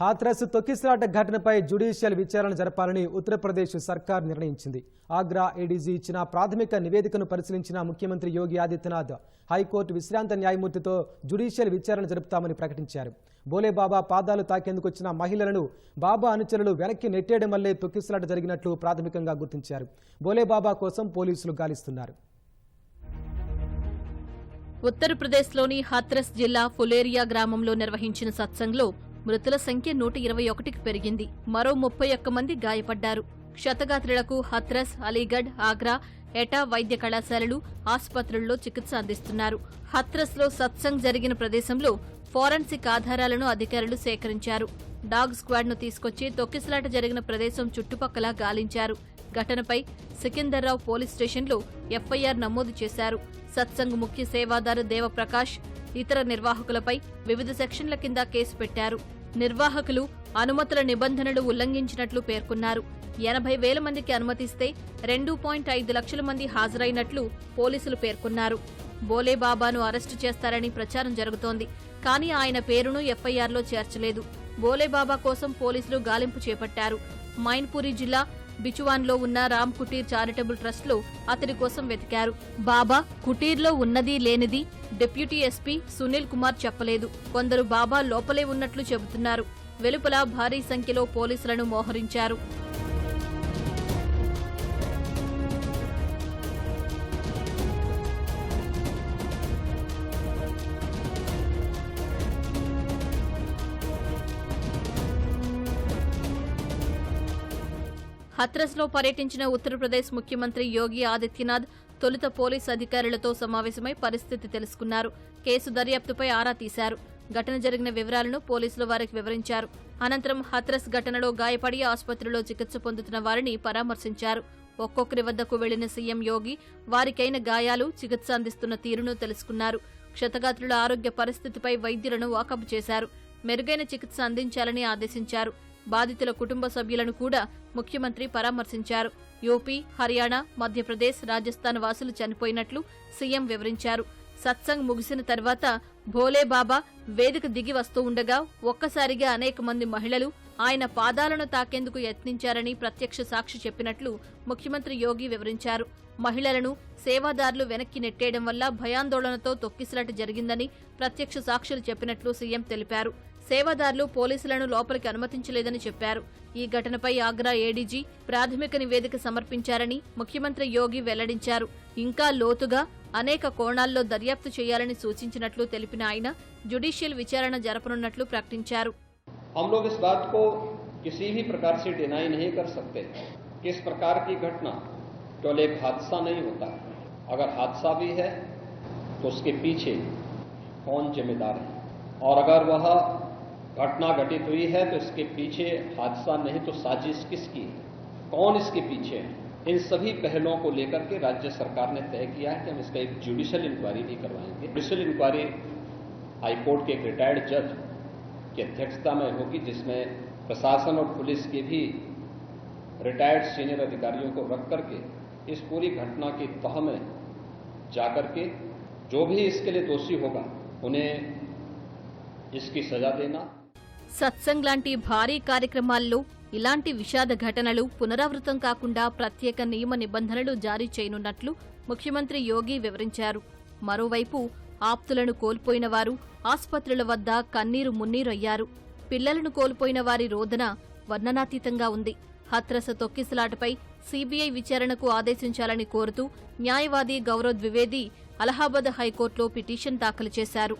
హాత్రస్ తొక్కిసలాట ఘటనపై జ్యుడిషియల్ విచారణ జరపాలని ఉత్తరప్రదేశ్ సర్కార్ నిర్ణయించింది. ఆగ్రా ఏడీజీ ఇచ్చిన ప్రాథమిక నివేదికను పరిశీలించిన ముఖ్యమంత్రి యోగి ఆదిత్యనాథ్ హైకోర్టు విశ్రాంత న్యాయమూర్తితో జ్యుడిషియల్ విచారణ జరుపుతామని ప్రకటించారు. బోలేబాబా పాదాలు తాకేందుకు వచ్చిన మహిళలను బాబా అనుచరులు వెనక్కి నెట్టేయడం వల్లే తొక్కిసలాట జరిగినట్లు ప్రాథమికంగా గుర్తించారు. బోలేబాబా కోసం పోలీసులు గాలిస్తున్నారు. ఉత్తరప్రదేశ్లోని హాత్రస్ జిల్లా ఫులేరియా గ్రామంలో నిర్వహించిన సత్సంగ్లో మృతుల సంఖ్య నూట ఇరవై ఒకటికి పెరిగింది. మరో ముప్పై ఒక్క మంది గాయపడ్డారు. క్షతగాత్రులకు హత్రస్ అలీగఢ్ ఆగ్రా ఎటా వైద్య కళాశాలలు ఆసుపత్రుల్లో చికిత్స అందిస్తున్నారు. హత్రస్లో సత్సంగ్ జరిగిన ప్రదేశంలో ఫోరెన్సిక్ ఆధారాలను అధికారులు సేకరించారు. డాగ్ స్క్వాడ్ను తీసుకొచ్చి తొక్కిసలాట జరిగిన ప్రదేశం చుట్టుపక్కల గాలించారు. ఘటనపై సికిందర్రావు పోలీస్ స్టేషన్లో ఎఫ్ఐఆర్ నమోదు చేశారు. సత్సంగ్ ముఖ్య సేవాదారు దేవప్రకాష్ ఇతర నిర్వాహకులపై వివిధ సెక్షన్ల కింద కేసు పెట్టారు. నిర్వాహకులు అనుమతుల నిబంధనలు ఉల్లంఘించినట్లు పేర్కొన్నారు. ఎనభై వేల మందికి అనుమతిస్తే రెండు పాయింట్ ఐదు లక్షల మంది హాజరైనట్లు పోలీసులు పేర్కొన్నారు. బోలేబాబాను అరెస్టు చేస్తారని ప్రచారం జరుగుతోంది. కానీ ఆయన పేరును ఎఫ్ఐఆర్లో చేర్చలేదు. బోలేబాబా కోసం పోలీసులు గాలింపు చేపట్టారు. మైన్పూరి జిల్లా బిచువాన్లో ఉన్న రామ్ కుటీర్ చారిటబుల్ ట్రస్ట్లో అతడి కోసం వెతికారు. బాబా కుటీర్లో ఉన్నది లేనిది డిప్యూటీ ఎస్పీ సునీల్ కుమార్ చెప్పలేదు. కొందరు బాబా లోపలే ఉన్నట్లు చెబుతున్నారు. వెలుపల భారీ సంఖ్యలో పోలీసులను మోహరించారు. హత్రస్లో పర్యటించిన ఉత్తరప్రదేశ్ ముఖ్యమంత్రి యోగి ఆదిత్యనాథ్ తొలుత పోలీసు అధికారులతో సమావేశమై పరిస్థితి తెలుసుకున్నారు. కేసు దర్యాప్తుపై ఆరా తీశారు. ఘటన జరిగిన వివరాలను పోలీసులు వారికి వివరించారు. అనంతరం హత్రస్ ఘటనలో గాయపడి ఆసుపత్రిలో చికిత్స పొందుతున్న వారిని పరామర్శించారు. ఒక్కొక్కరి వద్దకు వెళ్ళిన సీఎం యోగి వారికైన గాయాలు చికిత్స అందిస్తున్న తీరును తెలుసుకున్నారు. క్షతగాత్రుల ఆరోగ్య పరిస్థితిపై వైద్యులను వాకబు చేశారు. మెరుగైన చికిత్స అందించాలని ఆదేశించారు. బాధితుల కుటుంబ సభ్యులను కూడా ముఖ్యమంత్రి పరామర్శించారు. యూపీ హర్యానా మధ్యప్రదేశ్ రాజస్థాన్ వాసులు చనిపోయినట్లు సీఎం వివరించారు. సత్సంగ్ ముగిసిన తర్వాత భోలేబాబా వేదిక దిగి వస్తూ ఉండగా ఒక్కసారిగా అనేక మంది మహిళలు ఆయన పాదాలను తాకేందుకు యత్నించారని ప్రత్యక్ష సాక్షి చెప్పినట్లు ముఖ్యమంత్రి యోగి వివరించారు. మహిళలను సేవాదారులు వెనక్కి నెట్టేయడం వల్ల భయాందోళనతో తొక్కిసలాట జరిగిందని ప్రత్యక్ష సాక్షులు చెప్పినట్లు సీఎం తెలిపారు. సేవాదారులు పోలీసులను లోపలికి అనుమతించలేదని చెప్పారు ఈ ఘటనపై ఆగ్రా ఏడీజీ ప్రాథమిక నివేదిక సమర్పించారని ముఖ్యమంత్రి యోగి వెల్లడించారు ఇంకా లోతుగా అనేక కోణాల్లో దర్యాప్తు చేయాలని సూచించినట్లు తెలిపిన ఆయన జ్యుడిషియల్ విచారణ జరపనున్నట్లు ప్రకటించారు हम लोग इस बात को किसी भी प्रकार से डिनाई नहीं कर सकते कि इस प्रकार की घटना केवल एक हादसा नहीं होता अगर हादसा भी है तो उसके पीछे कौन जिम्मेदार है और अगर वह घटना घटित हुई है तो इसके पीछे हादसा नहीं तो साजिश किसकी है? कौन इसके पीछे है? इन सभी पहलुओं को लेकर के राज्य सरकार ने तय किया है कि हम इसका एक जुडिशियल इंक्वायरी भी करवाएँगे। जुडिशियल इंक्वायरी हाईकोर्ट के एक रिटायर्ड जज की अध्यक्षता में होगी, जिसमें प्रशासन और पुलिस के भी रिटायर्ड सीनियर अधिकारियों को रख करके इस पूरी घटना की तह में जाकर के जो भी इसके लिए दोषी होगा, उन्हें इसकी सजा देना సత్సంగ్ లాంటి భారీ కార్యక్రమాల్లో ఇలాంటి విషాద ఘటనలు పునరావృతం కాకుండా ప్రత్యేక నియమ నిబంధనలు జారీ చేయనున్నట్లు ముఖ్యమంత్రి యోగి వివరించారు. మరోవైపు ఆప్తులను కోల్పోయిన వారు ఆసుపత్రుల వద్ద కన్నీరు మున్నీరయ్యారు పిల్లలను కోల్పోయిన వారి రోదన వర్ణనాతీతంగా ఉంది. హత్రస తొక్కిసలాటపై సీబీఐ విచారణకు ఆదేశించాలని కోరుతూ న్యాయవాది గౌరవ్ ద్వివేది అలహాబాద్ హైకోర్టులో పిటిషన్ దాఖలు చేశారు.